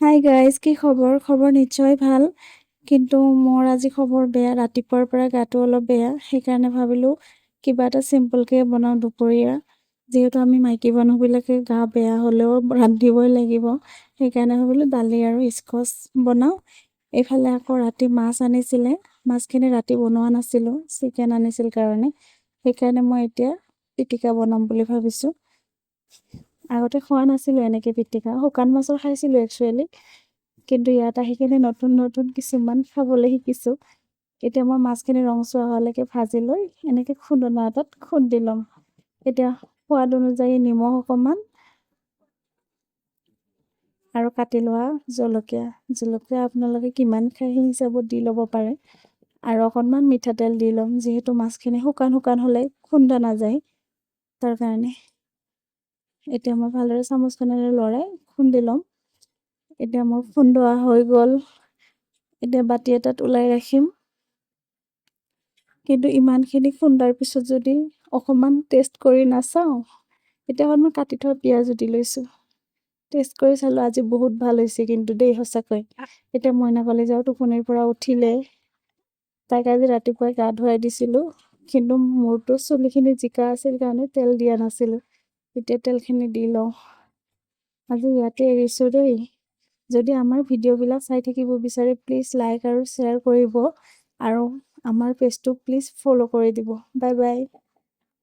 Hi guys কি খবৰ? খবৰ নিশ্চয় ভালো, কিন্তু মোৰ আজি খবৰ বেয়া, ৰাতিপুৱাৰ পৰা গাটো অলপ বেয়া, সেইকাৰণে ভাবিলোঁ কিবা এটা চিম্পলকৈ বনাওঁ দুপৰীয়া। যিহেতু আমি মাইকী মানুহবিলাকে গা বেয়া হ'লেও ৰান্ধিবই লাগিব, সেইকাৰণে ভাবিলোঁ দালি আৰু স্কচ বনাওঁ। এইফালে আকৌ ৰাতি মাছ আনিছিলে, মাছখিনি ৰাতি বনোৱা নাছিলোঁ, চিকেন আনিছিল কাৰণে, সেইকাৰণে মই এতিয়া পিটিকা বনাম বুলি ভাবিছোঁ। আগতে খোৱা নাছিলোঁ এনেকৈ পিটিকা শুকান মাছৰ খাইছিলোঁ একচুৱেলি কিন্তু ইয়াত আহি কিনে নতুন নতুন কিছুমান খাবলৈ শিকিছোঁ। এতিয়া মই মাছখিনি ৰংচোৱা হোৱালৈকে ভাজি লৈ এনেকৈ খুন্দনা এটাত খুন্দি ল'ম। এতিয়া সোৱাদ অনুযায়ী নিমখ অকণমান আৰু কাটি লোৱা জলকীয়া। জলকীয়া আপোনালোকে কিমান খায় সেই হিচাপত দি ল'ব পাৰে। আৰু অকণমান মিঠাতেল দি ল'ম যিহেতু মাছখিনি শুকান শুকান হ'লে খুন্দা নাযায়। তাৰ কাৰণে এতিয়া মই ভালদৰে চামুচখনেৰে লৰাই খুন্দি ল'ম। এতিয়া মোৰ খুন্দোৱা হৈ গ'ল। এতিয়া বাতি এটাত ওলাই ৰাখিম। কিন্তু ইমানখিনি খুন্দাৰ পিছত যদি অকণমান টেষ্ট কৰি নাচাওঁ এতিয়া মই কাটি থোৱা পিঁয়াজো দি লৈছোঁ। টেষ্ট কৰি চালোঁ, আজি বহুত ভালো হৈছে কিন্তু দেই সঁচাকৈ। এতিয়া মইনা কলেজৰ টোপনিৰ পৰা উঠিলে। তাইক আজি ৰাতিপুৱাই গা ধুৱাই দিছিলোঁ। কিন্তু মোৰতো চুলিখিনি জিকা আছিল কাৰণে তেল দিয়া নাছিলোঁ। এতিয়া তেলখিনি দি লওঁ। আজি ইয়াতে এৰিছোঁ দেই। যদি আমাৰ ভিডিঅ'বিলাক চাই থাকিব বিচাৰে প্লিজ লাইক আৰু শ্বেয়াৰ কৰিব। আৰু আমাৰ পেজটো প্লিজ ফ'ল' কৰি দিব। Bye bye